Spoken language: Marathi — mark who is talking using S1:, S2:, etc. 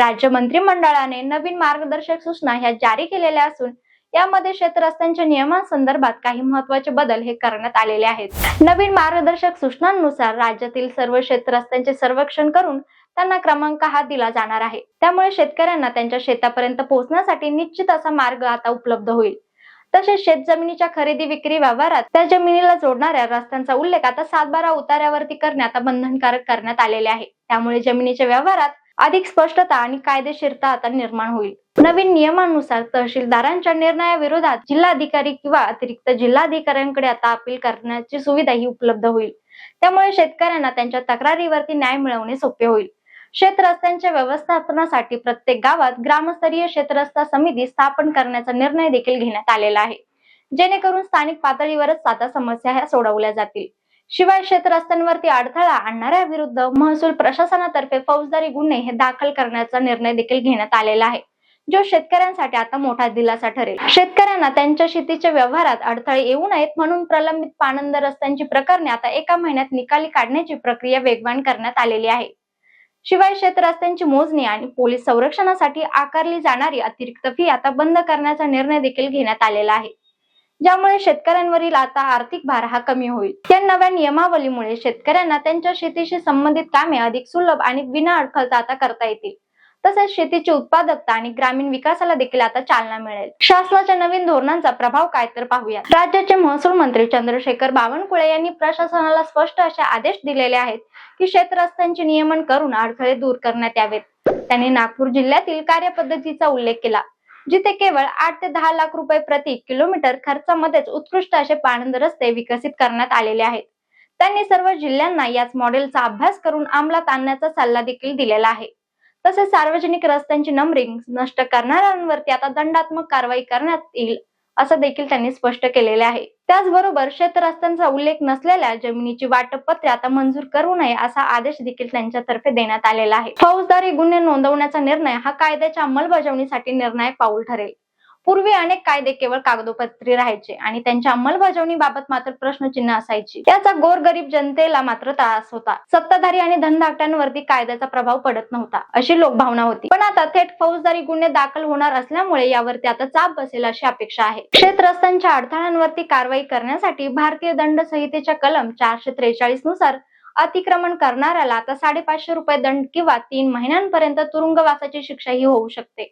S1: राज्य मंत्रिमंडळाने नवीन मार्गदर्शक सूचना ह्या जारी केलेल्या असून यामध्ये शेत रस्त्यांच्या नियमांसंदर्भात काही महत्त्वाचे बदल हे करण्यात आलेले आहेत. नवीन मार्गदर्शक सूचनांनुसार राज्यातील सर्व शेत रस्त्यांचे सर्वेक्षण करून त्यांना क्रमांक हा दिला जाणार आहे. त्यामुळे शेतकऱ्यांना त्यांच्या शेतापर्यंत पोहोचण्यासाठी निश्चित असा मार्ग आता उपलब्ध होईल. तसेच शेत जमिनीच्या खरेदी विक्री व्यवहारात त्या जमिनीला जोडणाऱ्या रस्त्यांचा उल्लेख आता सातबारा उतार्यावरती करणे आता बंधनकारक करण्यात आलेले आहे. त्यामुळे जमिनीच्या व्यवहारात अधिक स्पष्टता आणि कायदेशीरता आता निर्माण होईल. नवीन नियमानुसार तहसीलदारांच्या निर्णयाविरोधात जिल्हाधिकारी किंवा अतिरिक्त जिल्हाधिकाऱ्यांकडे आता अपील करण्याची सुविधा ही उपलब्ध होईल. त्यामुळे शेतकऱ्यांना त्यांच्या तक्रारीवरती न्याय मिळवणे सोपे होईल. शेतरस्त्यांच्या व्यवस्थापनासाठी प्रत्येक गावात ग्रामस्तरीय शेतरस्ता समिती स्थापन करण्याचा निर्णय देखील घेण्यात आलेला आहे. जेणेकरून स्थानिक पातळीवरच आता समस्या ह्या सोडवल्या जातील. शिवाय शेत रस्त्यांवरती अडथळा आणणाऱ्या विरुद्ध महसूल प्रशासनातर्फे फौजदारी गुन्हे हे दाखल करण्याचा निर्णय देखील घेण्यात आलेला आहे जो शेतकऱ्यांसाठी आता मोठा दिलासा ठरेल. शेतकऱ्यांना त्यांच्या शेतीच्या व्यवहारात अडथळे येऊ नयेत म्हणून प्रलंबित पाणंद रस्त्यांची प्रकरणे आता एका महिन्यात निकाली काढण्याची प्रक्रिया वेगवान करण्यात आलेली आहे. शिवाय क्षेत्र रस्त्यांची मोजणी आणि पोलीस संरक्षणासाठी आकारली जाणारी अतिरिक्त फी आता बंद करण्याचा निर्णय देखील घेण्यात आलेला आहे. ज्यामुळे शेतकऱ्यांवरील आता आर्थिक भार हा कमी होईल. या नव्या नियमावलीमुळे शेतकऱ्यांना त्यांच्या शेतीशी संबंधित कामे अधिक सुलभ आणि विना अडखळता आता करता येतील. तसेच शेतीची उत्पादकता आणि ग्रामीण विकासाला देखील आता चालना मिळेल. शासनाच्या नवीन धोरणांचा प्रभाव काय तर पाहूया. राज्याचे महसूल मंत्री चंद्रशेखर बावनकुळे यांनी प्रशासनाला स्पष्ट असे आदेश दिलेले आहेत की शेत रस्त्यांचे नियमन करून अडथळे दूर करण्यात यावेत. त्यांनी नागपूर जिल्ह्यातील कार्यपद्धतीचा उल्लेख केला. जिथे केवळ आठ ते दहा लाख रुपये प्रति किलोमीटर खर्चामध्येच उत्कृष्ट असे पाणंद रस्ते विकसित करण्यात आलेले आहेत. त्यांनी सर्व जिल्ह्यांना याच मॉडेलचा अभ्यास करून अंमलात आणण्याचा सल्ला देखील दिलेला आहे. तसेच सार्वजनिक रस्त्यांची नंबरिंग नष्ट करणाऱ्यांवरती आता दंडात्मक कारवाई करण्यात येईल असं देखील त्यांनी स्पष्ट केलेले आहे. त्याचबरोबर शेत रस्त्यांचा उल्लेख नसलेल्या जमिनीची वाटप पत्रे आता मंजूर करू नये असा आदेश देखील त्यांच्यातर्फे देण्यात आलेला आहे. फौजदारी गुन्हे नोंदवण्याचा निर्णय हा कायद्याच्या अंमलबजावणीसाठी निर्णायक पाऊल ठरेल. पूर्वी अनेक कायदे केवळ कागदोपत्री राहायचे आणि त्यांच्या अंमलबजावणीबाबत मात्र प्रश्नचिन्ह असायची. याचा गोरगरीब जनतेला मात्र त्रास होता. सत्ताधारी आणि धनधाकट्यांवरती कायद्याचा प्रभाव पडत नव्हता अशी लोकभावना होती. पण आता थेट फौजदारी गुन्हे दाखल होणार असल्यामुळे यावरती आता चाप बसेल अशी अपेक्षा आहे. क्षेत्रस्थांच्या अडथळ्यांवरती कारवाई करण्यासाठी भारतीय दंड संहितेच्या कलम चारशे त्रेचाळीसनुसार अतिक्रमण करणाऱ्याला आता साडेपाचशे रुपये दंड किंवा तीन महिन्यांपर्यंत तुरुंगवासाची शिक्षा ही होऊ शकते.